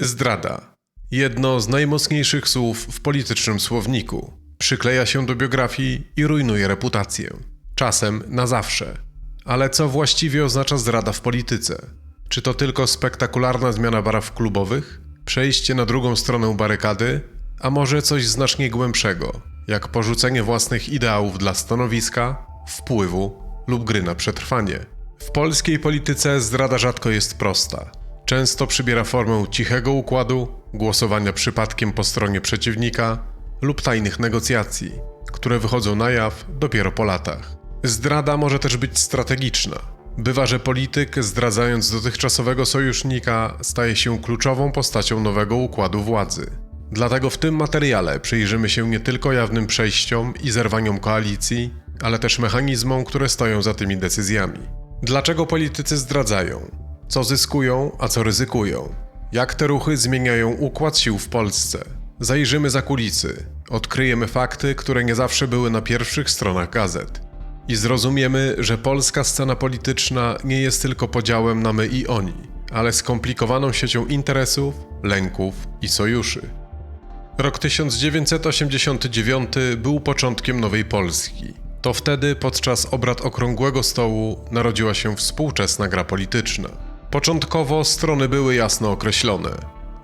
Zdrada. Jedno z najmocniejszych słów w politycznym słowniku. Przykleja się do biografii i rujnuje reputację. Czasem na zawsze. Ale co właściwie oznacza zdrada w polityce? Czy to tylko spektakularna zmiana barw klubowych? Przejście na drugą stronę barykady? A może coś znacznie głębszego, jak porzucenie własnych ideałów dla stanowiska, wpływu lub gry na przetrwanie? W polskiej polityce zdrada rzadko jest prosta. Często przybiera formę cichego układu, głosowania przypadkiem po stronie przeciwnika lub tajnych negocjacji, które wychodzą na jaw dopiero po latach. Zdrada może też być strategiczna. Bywa, że polityk, zdradzając dotychczasowego sojusznika, staje się kluczową postacią nowego układu władzy. Dlatego w tym materiale przyjrzymy się nie tylko jawnym przejściom i zerwaniom koalicji, ale też mechanizmom, które stoją za tymi decyzjami. Dlaczego politycy zdradzają? Co zyskują, a co ryzykują? Jak te ruchy zmieniają układ sił w Polsce? Zajrzymy za kulisy, odkryjemy fakty, które nie zawsze były na pierwszych stronach gazet. I zrozumiemy, że polska scena polityczna nie jest tylko podziałem na my i oni, ale skomplikowaną siecią interesów, lęków i sojuszy. Rok 1989 był początkiem nowej Polski. To wtedy podczas obrad okrągłego stołu narodziła się współczesna gra polityczna. Początkowo strony były jasno określone.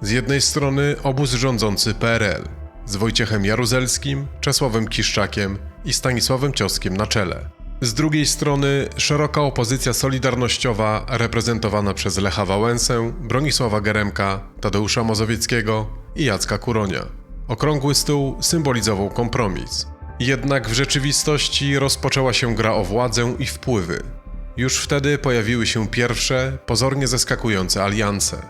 Z jednej strony obóz rządzący PRL z Wojciechem Jaruzelskim, Czesławem Kiszczakiem i Stanisławem Cioskiem na czele. Z drugiej strony szeroka opozycja solidarnościowa reprezentowana przez Lecha Wałęsę, Bronisława Geremka, Tadeusza Mazowieckiego i Jacka Kuronia. Okrągły stół symbolizował kompromis. Jednak w rzeczywistości rozpoczęła się gra o władzę i wpływy. Już wtedy pojawiły się pierwsze, pozornie zaskakujące alianse.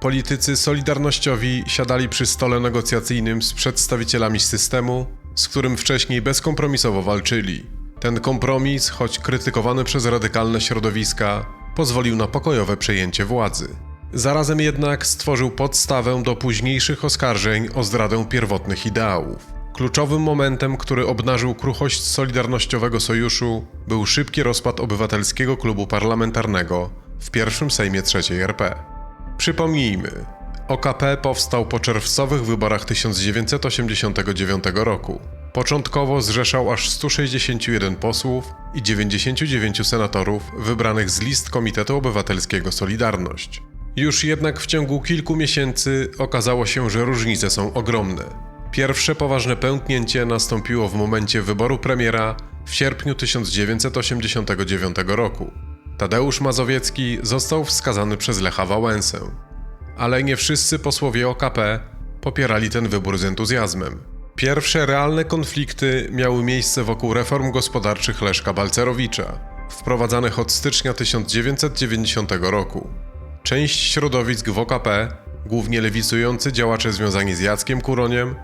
Politycy solidarnościowi siadali przy stole negocjacyjnym z przedstawicielami systemu, z którym wcześniej bezkompromisowo walczyli. Ten kompromis, choć krytykowany przez radykalne środowiska, pozwolił na pokojowe przejęcie władzy. Zarazem jednak stworzył podstawę do późniejszych oskarżeń o zdradę pierwotnych ideałów. Kluczowym momentem, który obnażył kruchość Solidarnościowego Sojuszu, był szybki rozpad Obywatelskiego Klubu Parlamentarnego w pierwszym Sejmie III RP. Przypomnijmy, OKP powstał po czerwcowych wyborach 1989 roku. Początkowo zrzeszał aż 161 posłów i 99 senatorów wybranych z list Komitetu Obywatelskiego Solidarność. Już jednak w ciągu kilku miesięcy okazało się, że różnice są ogromne. Pierwsze poważne pęknięcie nastąpiło w momencie wyboru premiera w sierpniu 1989 roku. Tadeusz Mazowiecki został wskazany przez Lecha Wałęsę. Ale nie wszyscy posłowie OKP popierali ten wybór z entuzjazmem. Pierwsze realne konflikty miały miejsce wokół reform gospodarczych Leszka Balcerowicza, wprowadzanych od stycznia 1990 roku. Część środowisk w OKP, głównie lewicujący działacze związani z Jackiem Kuroniem,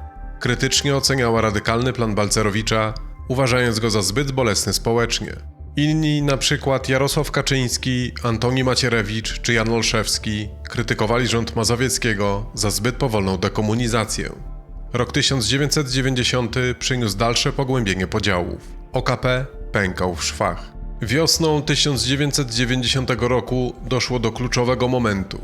krytycznie oceniała radykalny plan Balcerowicza, uważając go za zbyt bolesny społecznie. Inni, na przykład Jarosław Kaczyński, Antoni Macierewicz czy Jan Olszewski, krytykowali rząd Mazowieckiego za zbyt powolną dekomunizację. Rok 1990 przyniósł dalsze pogłębienie podziałów. OKP pękał w szwach. Wiosną 1990 roku doszło do kluczowego momentu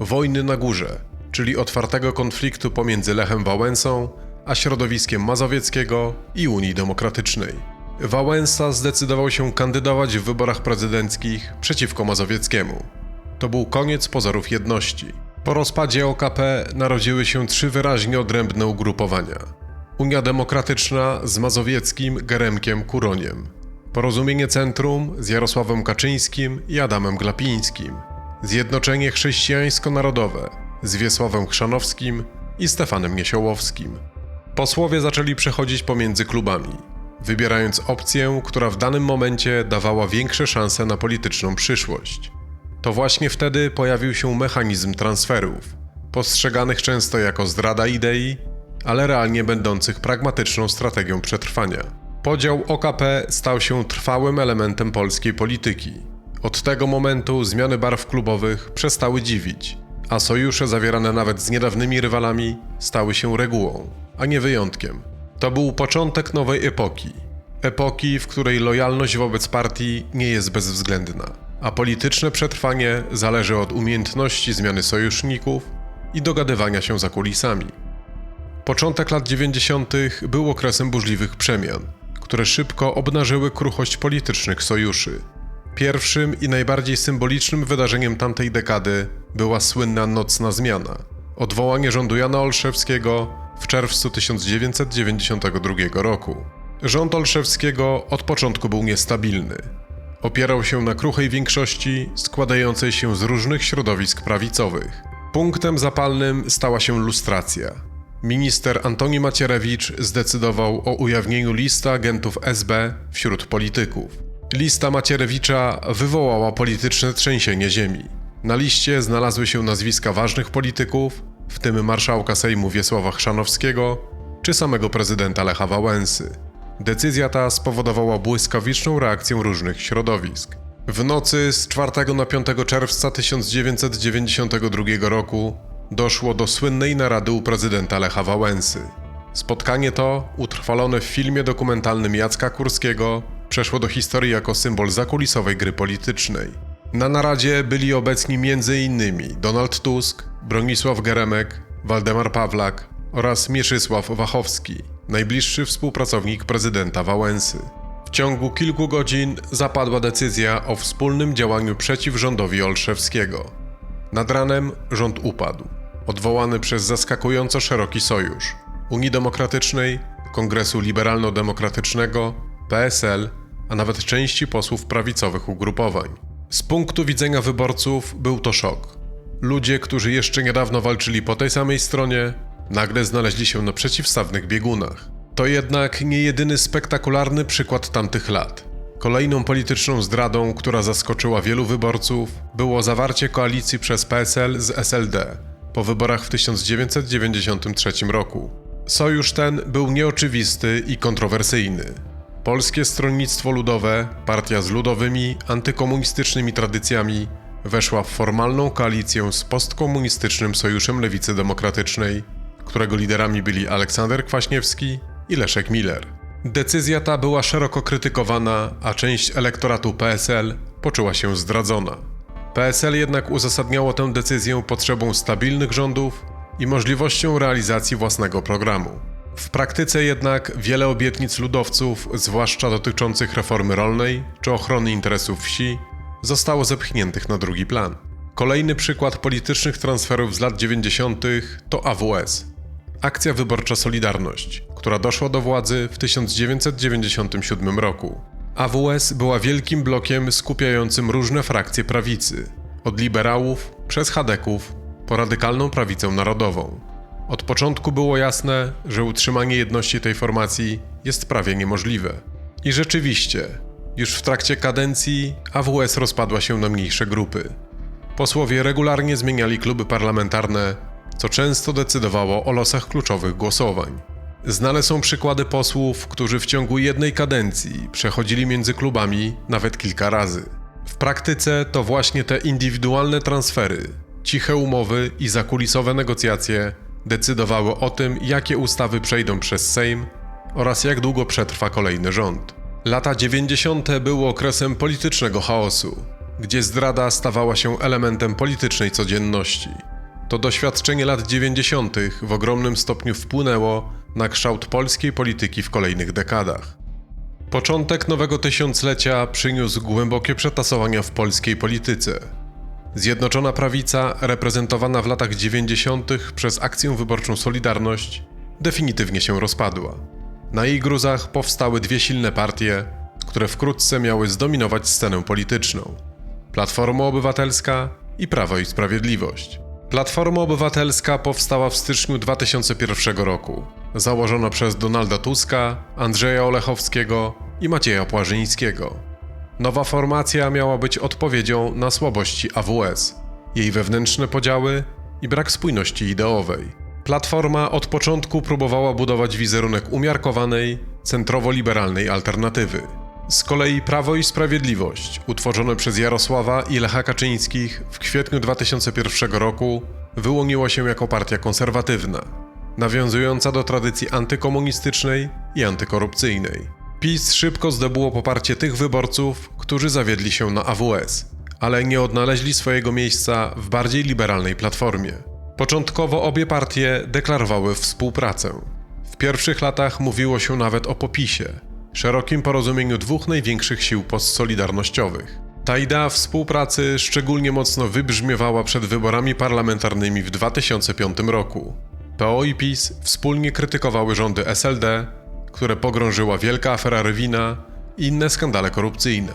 wojny na górze, czyli otwartego konfliktu pomiędzy Lechem Wałęsą a środowiskiem Mazowieckiego i Unii Demokratycznej. Wałęsa zdecydował się kandydować w wyborach prezydenckich przeciwko Mazowieckiemu. To był koniec pozorów jedności. Po rozpadzie OKP narodziły się trzy wyraźnie odrębne ugrupowania. Unia Demokratyczna z Mazowieckim, Geremkiem, Kuroniem. Porozumienie Centrum z Jarosławem Kaczyńskim i Adamem Glapińskim. Zjednoczenie Chrześcijańsko-Narodowe z Wiesławem Chrzanowskim i Stefanem Niesiołowskim. Posłowie zaczęli przechodzić pomiędzy klubami, wybierając opcję, która w danym momencie dawała większe szanse na polityczną przyszłość. To właśnie wtedy pojawił się mechanizm transferów, postrzeganych często jako zdrada idei, ale realnie będących pragmatyczną strategią przetrwania. Podział OKP stał się trwałym elementem polskiej polityki. Od tego momentu zmiany barw klubowych przestały dziwić, a sojusze zawierane nawet z niedawnymi rywalami stały się regułą, a nie wyjątkiem. To był początek nowej epoki. Epoki, w której lojalność wobec partii nie jest bezwzględna, a polityczne przetrwanie zależy od umiejętności zmiany sojuszników i dogadywania się za kulisami. Początek lat 90. był okresem burzliwych przemian, które szybko obnażyły kruchość politycznych sojuszy. Pierwszym i najbardziej symbolicznym wydarzeniem tamtej dekady była słynna Nocna Zmiana odwołanie rządu Jana Olszewskiego w czerwcu 1992 roku. Rząd Olszewskiego od początku był niestabilny. Opierał się na kruchej większości składającej się z różnych środowisk prawicowych. Punktem zapalnym stała się lustracja. Minister Antoni Macierewicz zdecydował o ujawnieniu listy agentów SB wśród polityków. Lista Macierewicza wywołała polityczne trzęsienie ziemi. Na liście znalazły się nazwiska ważnych polityków, w tym marszałka Sejmu Wiesława Chrzanowskiego czy samego prezydenta Lecha Wałęsy. Decyzja ta spowodowała błyskawiczną reakcję różnych środowisk. W nocy z 4 na 5 czerwca 1992 roku doszło do słynnej narady u prezydenta Lecha Wałęsy. Spotkanie to, utrwalone w filmie dokumentalnym Jacka Kurskiego, przeszło do historii jako symbol zakulisowej gry politycznej. Na naradzie byli obecni m.in. Donald Tusk, Bronisław Geremek, Waldemar Pawlak oraz Mieczysław Wachowski, najbliższy współpracownik prezydenta Wałęsy. W ciągu kilku godzin zapadła decyzja o wspólnym działaniu przeciw rządowi Olszewskiego. Nad ranem rząd upadł, odwołany przez zaskakująco szeroki sojusz Unii Demokratycznej, Kongresu Liberalno-Demokratycznego, PSL, a nawet części posłów prawicowych ugrupowań. Z punktu widzenia wyborców był to szok. Ludzie, którzy jeszcze niedawno walczyli po tej samej stronie, nagle znaleźli się na przeciwstawnych biegunach. To jednak nie jedyny spektakularny przykład tamtych lat. Kolejną polityczną zdradą, która zaskoczyła wielu wyborców, było zawarcie koalicji przez PSL z SLD po wyborach w 1993 roku. Sojusz ten był nieoczywisty i kontrowersyjny. Polskie Stronnictwo Ludowe, partia z ludowymi, antykomunistycznymi tradycjami, weszła w formalną koalicję z postkomunistycznym Sojuszem Lewicy Demokratycznej, którego liderami byli Aleksander Kwaśniewski i Leszek Miller. Decyzja ta była szeroko krytykowana, a część elektoratu PSL poczuła się zdradzona. PSL jednak uzasadniało tę decyzję potrzebą stabilnych rządów i możliwością realizacji własnego programu. W praktyce jednak wiele obietnic ludowców, zwłaszcza dotyczących reformy rolnej czy ochrony interesów wsi, zostało zepchniętych na drugi plan. Kolejny przykład politycznych transferów z lat 90. to AWS Akcja Wyborcza Solidarność, która doszła do władzy w 1997 roku. AWS była wielkim blokiem skupiającym różne frakcje prawicy, od liberałów przez chadeków po radykalną prawicę narodową. Od początku było jasne, że utrzymanie jedności tej formacji jest prawie niemożliwe. I rzeczywiście, już w trakcie kadencji AWS rozpadła się na mniejsze grupy. Posłowie regularnie zmieniali kluby parlamentarne, co często decydowało o losach kluczowych głosowań. Znane są przykłady posłów, którzy w ciągu jednej kadencji przechodzili między klubami nawet kilka razy. W praktyce to właśnie te indywidualne transfery, ciche umowy i zakulisowe negocjacje decydowały o tym, jakie ustawy przejdą przez Sejm oraz jak długo przetrwa kolejny rząd. Lata 90. były okresem politycznego chaosu, gdzie zdrada stawała się elementem politycznej codzienności. To doświadczenie lat 90. w ogromnym stopniu wpłynęło na kształt polskiej polityki w kolejnych dekadach. Początek nowego tysiąclecia przyniósł głębokie przetasowania w polskiej polityce. Zjednoczona prawica, reprezentowana w latach 90. przez akcję wyborczą Solidarność, definitywnie się rozpadła. Na jej gruzach powstały dwie silne partie, które wkrótce miały zdominować scenę polityczną: Platforma Obywatelska i Prawo i Sprawiedliwość. Platforma Obywatelska powstała w styczniu 2001 roku, założona przez Donalda Tuska, Andrzeja Olechowskiego i Macieja Płażyńskiego. Nowa formacja miała być odpowiedzią na słabości AWS, jej wewnętrzne podziały i brak spójności ideowej. Platforma od początku próbowała budować wizerunek umiarkowanej, centrowo-liberalnej alternatywy. Z kolei Prawo i Sprawiedliwość, utworzone przez Jarosława i Lecha Kaczyńskich w kwietniu 2001 roku, wyłoniło się jako partia konserwatywna, nawiązująca do tradycji antykomunistycznej i antykorupcyjnej. PiS szybko zdobyło poparcie tych wyborców, którzy zawiedli się na AWS, ale nie odnaleźli swojego miejsca w bardziej liberalnej platformie. Początkowo obie partie deklarowały współpracę. W pierwszych latach mówiło się nawet o popisie, szerokim porozumieniu dwóch największych sił postsolidarnościowych. Ta idea współpracy szczególnie mocno wybrzmiewała przed wyborami parlamentarnymi w 2005 roku. PO i PiS wspólnie krytykowały rządy SLD, które pogrążyła wielka afera Rywina i inne skandale korupcyjne.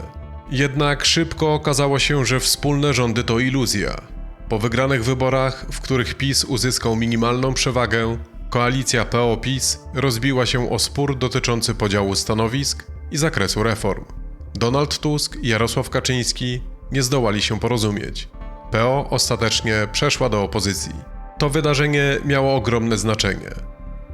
Jednak szybko okazało się, że wspólne rządy to iluzja. Po wygranych wyborach, w których PiS uzyskał minimalną przewagę, koalicja PO-PiS rozbiła się o spór dotyczący podziału stanowisk i zakresu reform. Donald Tusk i Jarosław Kaczyński nie zdołali się porozumieć. PO ostatecznie przeszła do opozycji. To wydarzenie miało ogromne znaczenie.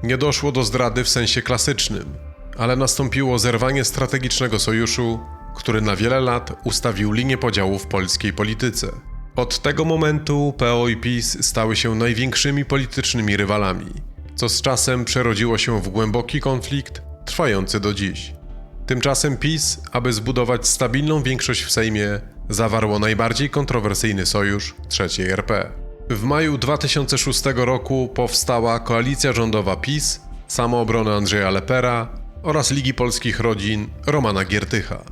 Nie doszło do zdrady w sensie klasycznym, ale nastąpiło zerwanie strategicznego sojuszu, który na wiele lat ustawił linię podziału w polskiej polityce. Od tego momentu PO i PiS stały się największymi politycznymi rywalami, co z czasem przerodziło się w głęboki konflikt trwający do dziś. Tymczasem PiS, aby zbudować stabilną większość w Sejmie, zawarło najbardziej kontrowersyjny sojusz III RP. W maju 2006 roku powstała koalicja rządowa PiS, Samoobrony Andrzeja Lepera oraz Ligi Polskich Rodzin Romana Giertycha.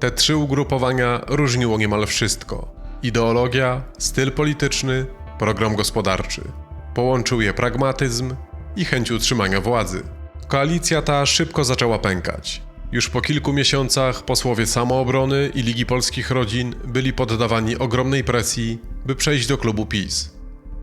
Te trzy ugrupowania różniło niemal wszystko. Ideologia, styl polityczny, program gospodarczy. Połączył je pragmatyzm i chęć utrzymania władzy. Koalicja ta szybko zaczęła pękać. Już po kilku miesiącach posłowie Samoobrony i Ligi Polskich Rodzin byli poddawani ogromnej presji, by przejść do klubu PiS.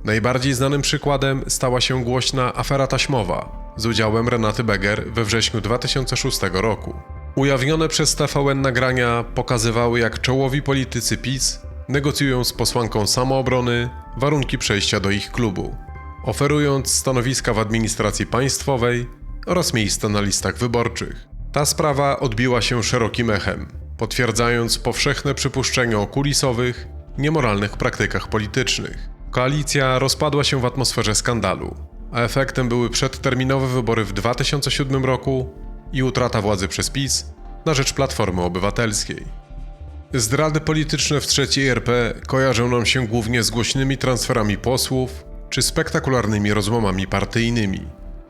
Najbardziej znanym przykładem stała się głośna afera taśmowa z udziałem Renaty Beger we wrześniu 2006 roku. Ujawnione przez TVN nagrania pokazywały, jak czołowi politycy PiS negocjują z posłanką samoobrony warunki przejścia do ich klubu, oferując stanowiska w administracji państwowej oraz miejsca na listach wyborczych. Ta sprawa odbiła się szerokim echem, potwierdzając powszechne przypuszczenia o kulisowych, niemoralnych praktykach politycznych. Koalicja rozpadła się w atmosferze skandalu, a efektem były przedterminowe wybory w 2007 roku i utrata władzy przez PiS na rzecz Platformy Obywatelskiej. Zdrady polityczne w trzeciej RP kojarzą nam się głównie z głośnymi transferami posłów czy spektakularnymi rozłamami partyjnymi.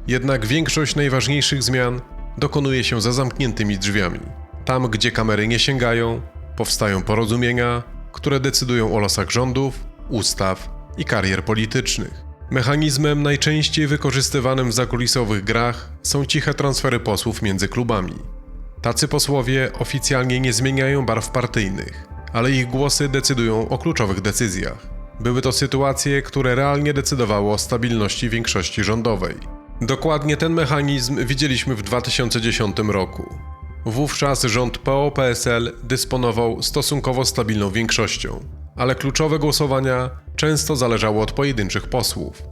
Jednak większość najważniejszych zmian dokonuje się za zamkniętymi drzwiami. Tam, gdzie kamery nie sięgają, powstają porozumienia, które decydują o losach rządów, ustaw i karier politycznych. Mechanizmem najczęściej wykorzystywanym w zakulisowych grach są ciche transfery posłów między klubami. Tacy posłowie oficjalnie nie zmieniają barw partyjnych, ale ich głosy decydują o kluczowych decyzjach. Były to sytuacje, które realnie decydowały o stabilności większości rządowej. Dokładnie ten mechanizm widzieliśmy w 2010 roku. Wówczas rząd PO-PSL dysponował stosunkowo stabilną większością, ale kluczowe głosowania często zależały od pojedynczych posłów.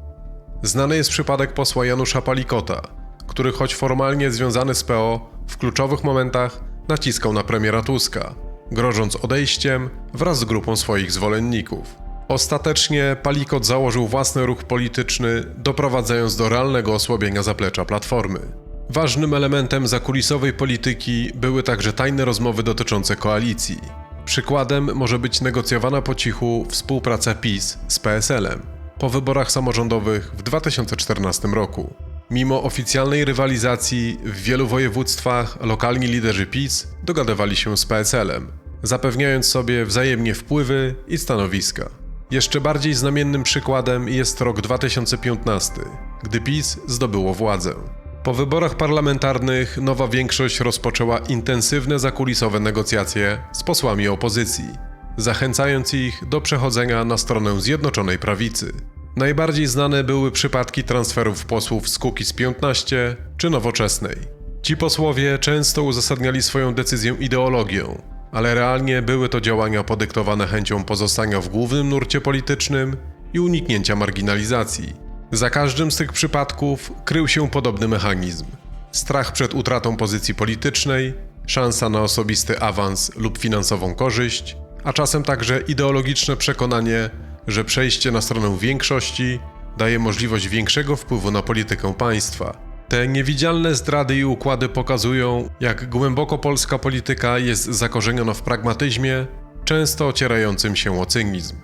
Znany jest przypadek posła Janusza Palikota, który choć formalnie związany z PO, w kluczowych momentach naciskał na premiera Tuska, grożąc odejściem wraz z grupą swoich zwolenników. Ostatecznie Palikot założył własny ruch polityczny, doprowadzając do realnego osłabienia zaplecza Platformy. Ważnym elementem zakulisowej polityki były także tajne rozmowy dotyczące koalicji. Przykładem może być negocjowana po cichu współpraca PiS z PSL-em po wyborach samorządowych w 2014 roku. Mimo oficjalnej rywalizacji w wielu województwach lokalni liderzy PiS dogadywali się z PSL-em, zapewniając sobie wzajemnie wpływy i stanowiska. Jeszcze bardziej znamiennym przykładem jest rok 2015, gdy PiS zdobyło władzę. Po wyborach parlamentarnych nowa większość rozpoczęła intensywne zakulisowe negocjacje z posłami opozycji, zachęcając ich do przechodzenia na stronę Zjednoczonej Prawicy. Najbardziej znane były przypadki transferów posłów z Kukiz 15 czy Nowoczesnej. Ci posłowie często uzasadniali swoją decyzję ideologią, ale realnie były to działania podyktowane chęcią pozostania w głównym nurcie politycznym i uniknięcia marginalizacji. Za każdym z tych przypadków krył się podobny mechanizm: strach przed utratą pozycji politycznej, szansa na osobisty awans lub finansową korzyść, a czasem także ideologiczne przekonanie, że przejście na stronę większości daje możliwość większego wpływu na politykę państwa. Te niewidzialne zdrady i układy pokazują, jak głęboko polska polityka jest zakorzeniona w pragmatyzmie, często ocierającym się o cynizm.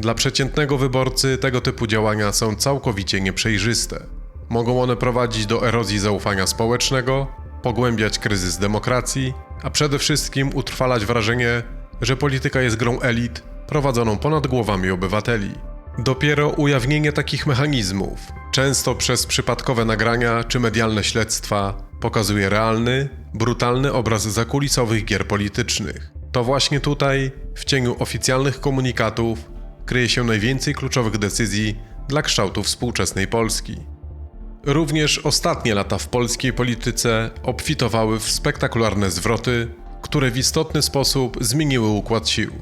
Dla przeciętnego wyborcy tego typu działania są całkowicie nieprzejrzyste. Mogą one prowadzić do erozji zaufania społecznego, pogłębiać kryzys demokracji, a przede wszystkim utrwalać wrażenie, że polityka jest grą elit prowadzoną ponad głowami obywateli. Dopiero ujawnienie takich mechanizmów, często przez przypadkowe nagrania czy medialne śledztwa, pokazuje realny, brutalny obraz zakulisowych gier politycznych. To właśnie tutaj, w cieniu oficjalnych komunikatów, kryje się najwięcej kluczowych decyzji dla kształtu współczesnej Polski. Również ostatnie lata w polskiej polityce obfitowały w spektakularne zwroty, które w istotny sposób zmieniły układ sił.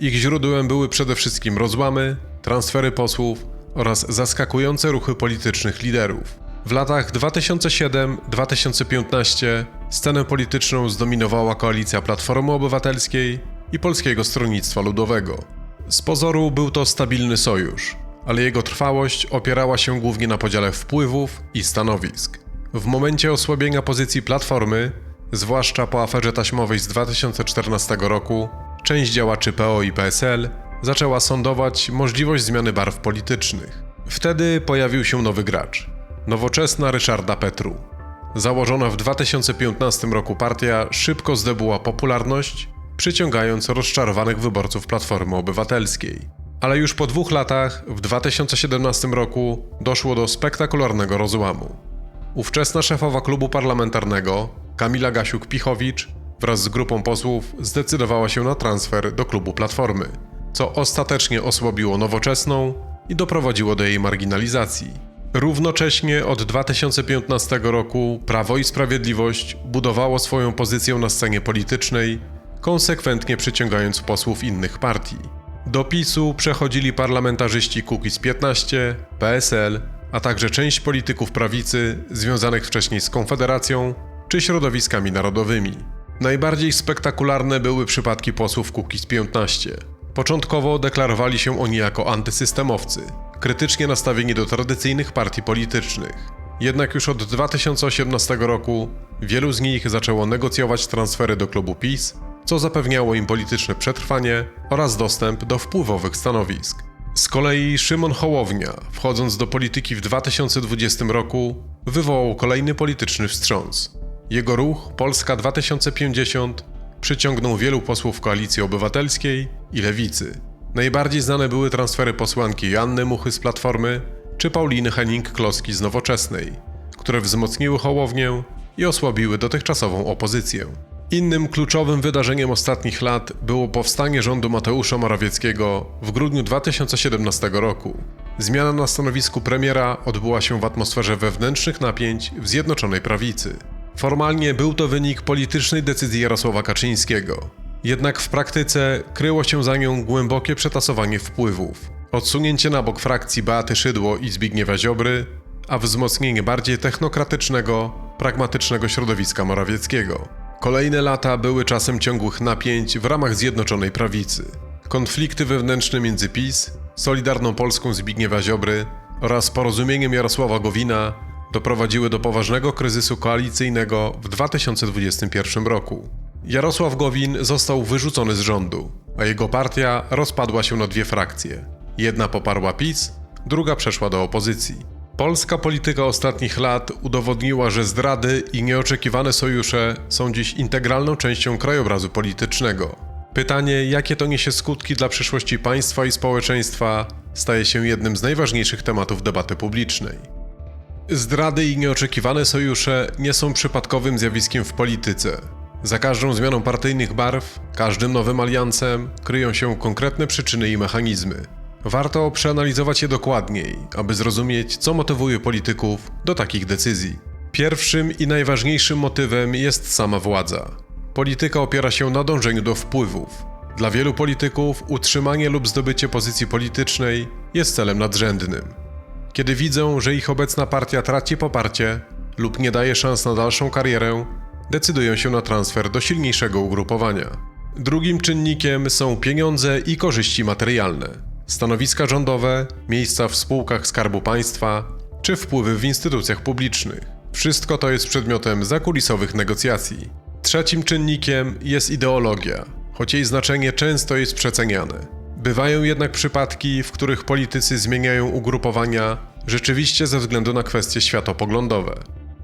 Ich źródłem były przede wszystkim rozłamy, transfery posłów oraz zaskakujące ruchy politycznych liderów. W latach 2007-2015 scenę polityczną zdominowała koalicja Platformy Obywatelskiej i Polskiego Stronnictwa Ludowego. Z pozoru był to stabilny sojusz, ale jego trwałość opierała się głównie na podziale wpływów i stanowisk. W momencie osłabienia pozycji Platformy, zwłaszcza po aferze taśmowej z 2014 roku, część działaczy PO i PSL zaczęła sądować możliwość zmiany barw politycznych. Wtedy pojawił się nowy gracz nowoczesna Ryszarda Petru. Założona w 2015 roku partia szybko zdobyła popularność, przyciągając rozczarowanych wyborców Platformy Obywatelskiej. Ale już po dwóch latach, w 2017 roku, doszło do spektakularnego rozłamu. Ówczesna szefowa klubu parlamentarnego, Kamila Gasiuk-Pichowicz, wraz z grupą posłów zdecydowała się na transfer do klubu Platformy, co ostatecznie osłabiło nowoczesną i doprowadziło do jej marginalizacji. Równocześnie od 2015 roku Prawo i Sprawiedliwość budowało swoją pozycję na scenie politycznej, konsekwentnie przyciągając posłów innych partii. Do PiSu przechodzili parlamentarzyści Kukiz 15, PSL, a także część polityków prawicy związanych wcześniej z Konfederacją czy środowiskami narodowymi. Najbardziej spektakularne były przypadki posłów Kukiz 15. Początkowo deklarowali się oni jako antysystemowcy, krytycznie nastawieni do tradycyjnych partii politycznych. Jednak już od 2018 roku wielu z nich zaczęło negocjować transfery do klubu PiS, co zapewniało im polityczne przetrwanie oraz dostęp do wpływowych stanowisk. Z kolei Szymon Hołownia, wchodząc do polityki w 2020 roku, wywołał kolejny polityczny wstrząs. Jego ruch Polska 2050 przyciągnął wielu posłów Koalicji Obywatelskiej i Lewicy. Najbardziej znane były transfery posłanki Joanny Muchy z Platformy czy Pauliny Henning-Kloski z Nowoczesnej, które wzmocniły Hołownię i osłabiły dotychczasową opozycję. Innym kluczowym wydarzeniem ostatnich lat było powstanie rządu Mateusza Morawieckiego w grudniu 2017 roku. Zmiana na stanowisku premiera odbyła się w atmosferze wewnętrznych napięć w Zjednoczonej Prawicy. Formalnie był to wynik politycznej decyzji Jarosława Kaczyńskiego. Jednak w praktyce kryło się za nią głębokie przetasowanie wpływów, odsunięcie na bok frakcji Beaty Szydło i Zbigniewa Ziobry, a wzmocnienie bardziej technokratycznego, pragmatycznego środowiska Morawieckiego. Kolejne lata były czasem ciągłych napięć w ramach Zjednoczonej Prawicy. Konflikty wewnętrzne między PiS, Solidarną Polską Zbigniewa Ziobry oraz porozumieniem Jarosława Gowina doprowadziły do poważnego kryzysu koalicyjnego w 2021 roku. Jarosław Gowin został wyrzucony z rządu, a jego partia rozpadła się na dwie frakcje. Jedna poparła PiS, druga przeszła do opozycji. Polska polityka ostatnich lat udowodniła, że zdrady i nieoczekiwane sojusze są dziś integralną częścią krajobrazu politycznego. Pytanie, jakie to niesie skutki dla przyszłości państwa i społeczeństwa, staje się jednym z najważniejszych tematów debaty publicznej. Zdrady i nieoczekiwane sojusze nie są przypadkowym zjawiskiem w polityce. Za każdą zmianą partyjnych barw, każdym nowym aliansem kryją się konkretne przyczyny i mechanizmy. Warto przeanalizować je dokładniej, aby zrozumieć, co motywuje polityków do takich decyzji. Pierwszym i najważniejszym motywem jest sama władza. Polityka opiera się na dążeniu do wpływów. Dla wielu polityków utrzymanie lub zdobycie pozycji politycznej jest celem nadrzędnym. Kiedy widzą, że ich obecna partia traci poparcie lub nie daje szans na dalszą karierę, decydują się na transfer do silniejszego ugrupowania. Drugim czynnikiem są pieniądze i korzyści materialne, stanowiska rządowe, miejsca w spółkach Skarbu Państwa czy wpływy w instytucjach publicznych. Wszystko to jest przedmiotem zakulisowych negocjacji. Trzecim czynnikiem jest ideologia, choć jej znaczenie często jest przeceniane. Bywają jednak przypadki, w których politycy zmieniają ugrupowania rzeczywiście ze względu na kwestie światopoglądowe.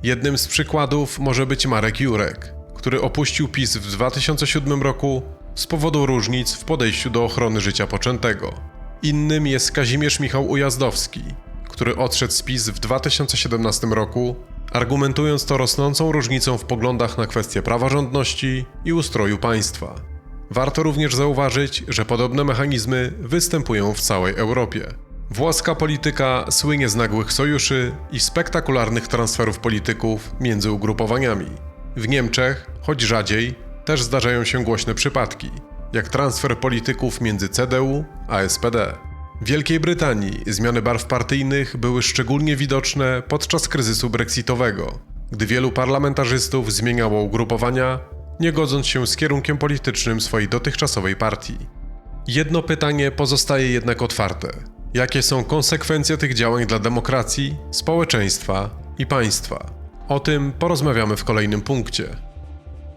Jednym z przykładów może być Marek Jurek, który opuścił PiS w 2007 roku z powodu różnic w podejściu do ochrony życia poczętego. Innym jest Kazimierz Michał Ujazdowski, który odszedł z PiS w 2017 roku, argumentując to rosnącą różnicą w poglądach na kwestie praworządności i ustroju państwa. Warto również zauważyć, że podobne mechanizmy występują w całej Europie. Włoska polityka słynie z nagłych sojuszy i spektakularnych transferów polityków między ugrupowaniami. W Niemczech, choć rzadziej, też zdarzają się głośne przypadki, jak transfer polityków między CDU a SPD. W Wielkiej Brytanii zmiany barw partyjnych były szczególnie widoczne podczas kryzysu brexitowego, gdy wielu parlamentarzystów zmieniało ugrupowania, nie godząc się z kierunkiem politycznym swojej dotychczasowej partii. Jedno pytanie pozostaje jednak otwarte: jakie są konsekwencje tych działań dla demokracji, społeczeństwa i państwa? O tym porozmawiamy w kolejnym punkcie.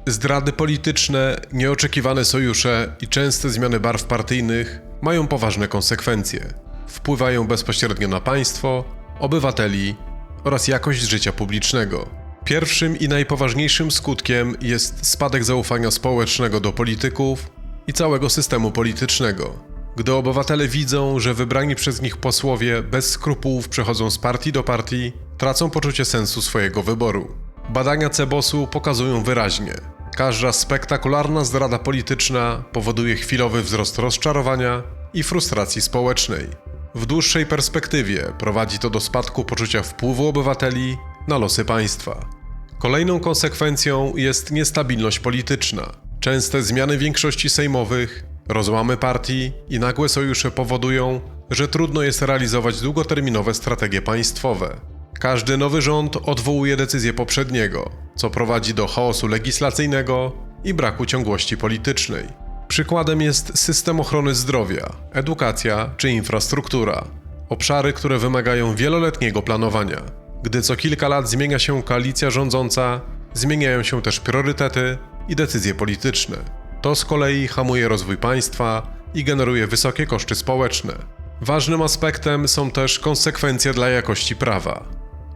Zdrady polityczne, nieoczekiwane sojusze i częste zmiany barw partyjnych mają poważne konsekwencje. Wpływają bezpośrednio na państwo, obywateli oraz jakość życia publicznego. Pierwszym i najpoważniejszym skutkiem jest spadek zaufania społecznego do polityków i całego systemu politycznego. Gdy obywatele widzą, że wybrani przez nich posłowie bez skrupułów przechodzą z partii do partii, tracą poczucie sensu swojego wyboru. Badania Cebosu pokazują wyraźnie, Każda spektakularna zdrada polityczna powoduje chwilowy wzrost rozczarowania i frustracji społecznej. W dłuższej perspektywie prowadzi to do spadku poczucia wpływu obywateli na losy państwa. Kolejną konsekwencją jest niestabilność polityczna. Częste zmiany większości sejmowych, rozłamy partii i nagłe sojusze powodują, że trudno jest realizować długoterminowe strategie państwowe. Każdy nowy rząd odwołuje decyzję poprzedniego, co prowadzi do chaosu legislacyjnego i braku ciągłości politycznej. Przykładem jest system ochrony zdrowia, edukacja czy infrastruktura obszary, które wymagają wieloletniego planowania. Gdy co kilka lat zmienia się koalicja rządząca, zmieniają się też priorytety i decyzje polityczne. To z kolei hamuje rozwój państwa i generuje wysokie koszty społeczne. Ważnym aspektem są też konsekwencje dla jakości prawa.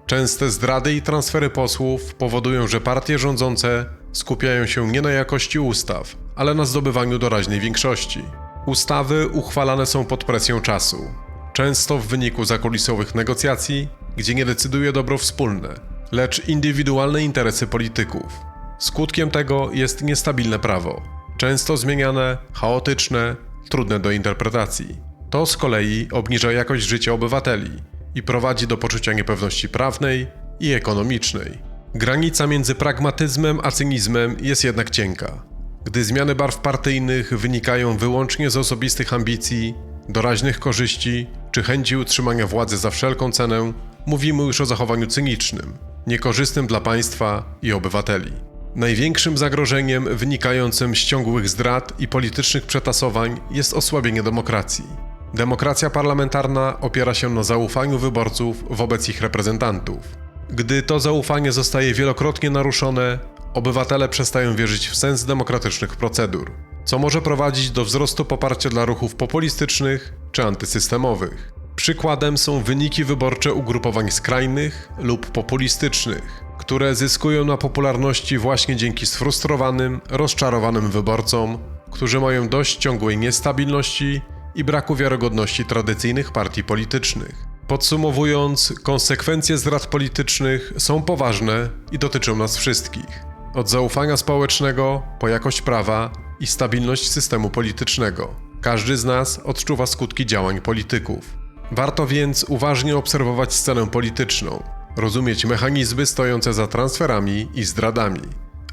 Częste zdrady i transfery posłów powodują, że partie rządzące skupiają się nie na jakości ustaw, ale na zdobywaniu doraźnej większości. Ustawy uchwalane są pod presją czasu, często w wyniku zakulisowych negocjacji, gdzie nie decyduje dobro wspólne, lecz indywidualne interesy polityków. Skutkiem tego jest niestabilne prawo, często zmieniane, chaotyczne, trudne do interpretacji. To z kolei obniża jakość życia obywateli i prowadzi do poczucia niepewności prawnej i ekonomicznej. Granica między pragmatyzmem a cynizmem jest jednak cienka. Gdy zmiany barw partyjnych wynikają wyłącznie z osobistych ambicji, doraźnych korzyści czy chęci utrzymania władzy za wszelką cenę, mówimy już o zachowaniu cynicznym, niekorzystnym dla państwa i obywateli. Największym zagrożeniem wynikającym z ciągłych zdrad i politycznych przetasowań jest osłabienie demokracji. Demokracja parlamentarna opiera się na zaufaniu wyborców wobec ich reprezentantów. Gdy to zaufanie zostaje wielokrotnie naruszone, obywatele przestają wierzyć w sens demokratycznych procedur, co może prowadzić do wzrostu poparcia dla ruchów populistycznych czy antysystemowych. Przykładem są wyniki wyborcze ugrupowań skrajnych lub populistycznych, które zyskują na popularności właśnie dzięki sfrustrowanym, rozczarowanym wyborcom, którzy mają dość ciągłej niestabilności i braku wiarygodności tradycyjnych partii politycznych. Podsumowując, konsekwencje zdrad politycznych są poważne i dotyczą nas wszystkich. Od zaufania społecznego po jakość prawa i stabilność systemu politycznego. Każdy z nas odczuwa skutki działań polityków. Warto więc uważnie obserwować scenę polityczną, rozumieć mechanizmy stojące za transferami i zdradami,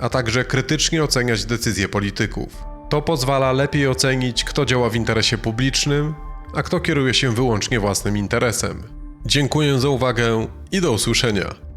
a także krytycznie oceniać decyzje polityków. To pozwala lepiej ocenić, kto działa w interesie publicznym, a kto kieruje się wyłącznie własnym interesem. Dziękuję za uwagę i do usłyszenia.